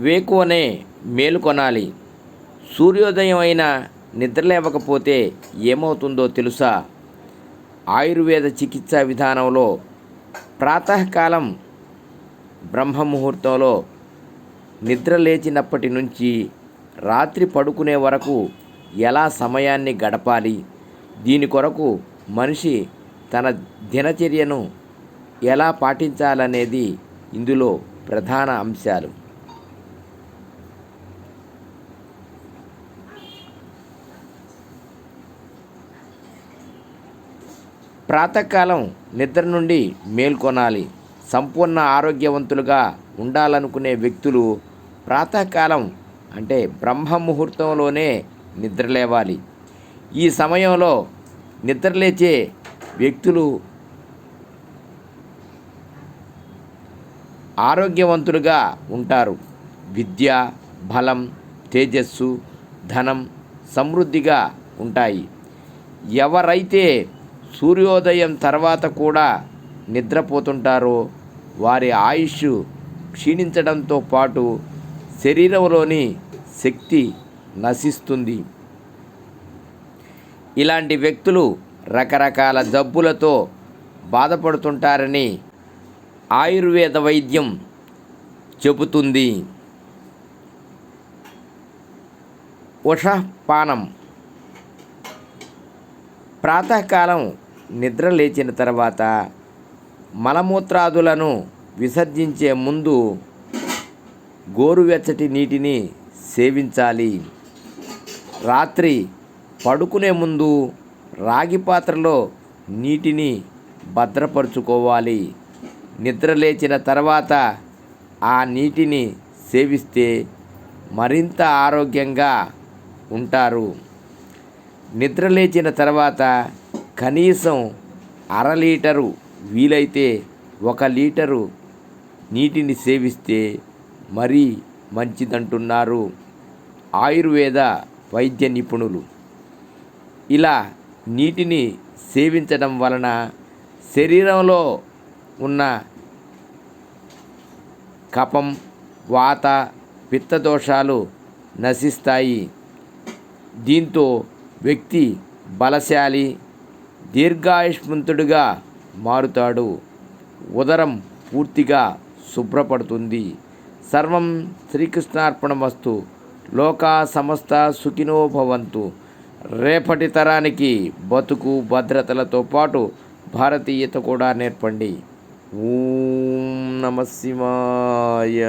వేకువనే మేలుకొనాలి సూర్యోదయం అయినా నిద్రలేవకపోతే ఏమవుతుందో తెలుసా? ఆయుర్వేద చికిత్సా విధానంలో ప్రాతకాలం బ్రహ్మముహూర్తంలో నిద్ర లేచినప్పటి నుంచి రాత్రి పడుకునే వరకు ఎలా సమయాన్ని గడపాలి? దీని కొరకు మనిషి తన దినచర్యను ఎలా పాటించాలనేది ఇందులో ప్రధాన అంశాలు. ప్రాతకాలం నిద్ర నుండి మేల్కొనాలి. సంపూర్ణ ఆరోగ్యవంతులుగా ఉండాలనుకునే వ్యక్తులు ప్రాతకాలం అంటే బ్రహ్మ ముహూర్తంలోనే నిద్రలేవాలి. ఈ సమయంలో నిద్రలేచే వ్యక్తులు ఆరోగ్యవంతులుగా ఉంటారు. విద్య బలం తేజస్సు ధనం సమృద్ధిగా ఉంటాయి. ఎవరైతే సూర్యోదయం తర్వాత కూడా నిద్రపోతుంటారో. వారి ఆయుష్ క్షీణించడంతో పాటు శరీరంలోని శక్తి నశిస్తుంది. ఇలాంటి వ్యక్తులు రకరకాల జబ్బులతో బాధపడుతుంటారని ఆయుర్వేద వైద్యం చెబుతుంది. ఉషపానం ప్రాతకాలం నిద్ర లేచిన తర్వాత మలమూత్రాదులను విసర్జించే ముందు గోరువెచ్చటి నీటిని సేవించాలి. రాత్రి పడుకునే ముందు రాగి పాత్రలో నీటిని భద్రపరుచుకోవాలి. నిద్ర లేచిన తర్వాత ఆ నీటిని సేవిస్తే మరింత ఆరోగ్యంగా ఉంటారు. నిద్ర లేచిన తర్వాత కనీసం అర లీటరు వీలైతే ఒక లీటరు నీటిని సేవిస్తే మరీ మంచిదంటున్నారు ఆయుర్వేద వైద్య నిపుణులు. ఇలా నీటిని సేవించడం వలన శరీరంలో ఉన్న కపం వాత పిత్తదోషాలు నశిస్తాయి. దీంతో వ్యక్తి బలశాలి దీర్ఘాయుష్మంతుడిగా మారుతాడు. ఉదరం పూర్తిగా శుభ్రపడుతుంది. సర్వం శ్రీకృష్ణార్పణ వస్తు లోకా సమస్త సుఖినో భవంతు. రేపటి తరానికి బతుకు భద్రతలతో పాటు భారతీయత కూడా నేర్పండి. ఓం నమ శివాయ.